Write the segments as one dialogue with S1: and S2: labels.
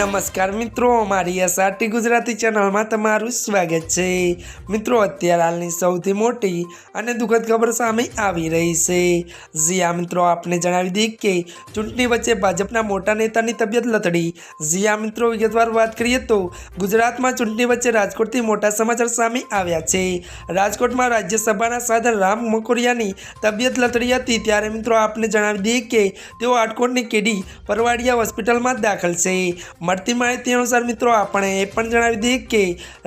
S1: નમસ્કાર મિત્રો મારી એસઆરટી ગુજરાતી ચેનલમાં તમારું સ્વાગત છે. મિત્રો, અત્યારે હાલની સૌથી મોટી અને દુઃખદ ખબર સામે આવી રહી છે. જીયા મિત્રો, આપને જણાવી દઈએ કે ચૂંટણી વચ્ચે ભાજપના મોટા નેતાની તબિયત લથડી. જીયા મિત્રો, વિગતવાર વાત કરીએ તો ગુજરાતમાં ચૂંટણી વચ્ચે રાજકોટથી મોટા સમાચાર સામે આવ્યા છે. રાજકોટમાં રાજ્યસભાના સાધન રામ મકોરિયાની તબિયત લથડી હતી. ત્યારે, મિત્રો, આપને જણાવી દઈએ કે તેઓ આટકોટની કેડી પરવાડિયા હોસ્પિટલમાં દાખલ છે. મળતી માહિતી અનુસાર મિત્રો, આપણે એ પણ જણાવી દઈએ કે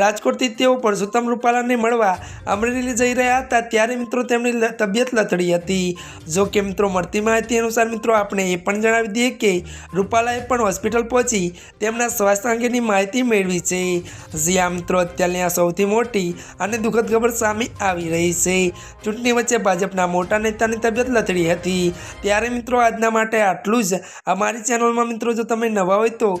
S1: રાજકોટથી તેઓ પરસોત્તમ રૂપાલાને મળવા અમરેલી જઈ રહ્યા હતા. ત્યારે મિત્રો, તેમની તબિયત લથડી હતી. જો કે મિત્રો, મળતી માહિતી અનુસાર મિત્રો, આપણે એ પણ જણાવી દઈએ કે રૂપાલાએ પણ હોસ્પિટલ પહોંચી તેમના સ્વાસ્થ્ય અંગેની માહિતી મેળવી છે. જ્યાં મિત્રો, અત્યારની આ સૌથી મોટી અને દુઃખદ ખબર સામે આવી રહી છે. ચૂંટણી વચ્ચે ભાજપના મોટા નેતાની તબિયત લથડી હતી. ત્યારે મિત્રો, આજના માટે આટલું જ. અમારી ચેનલમાં મિત્રો, જો તમે નવા હોય તો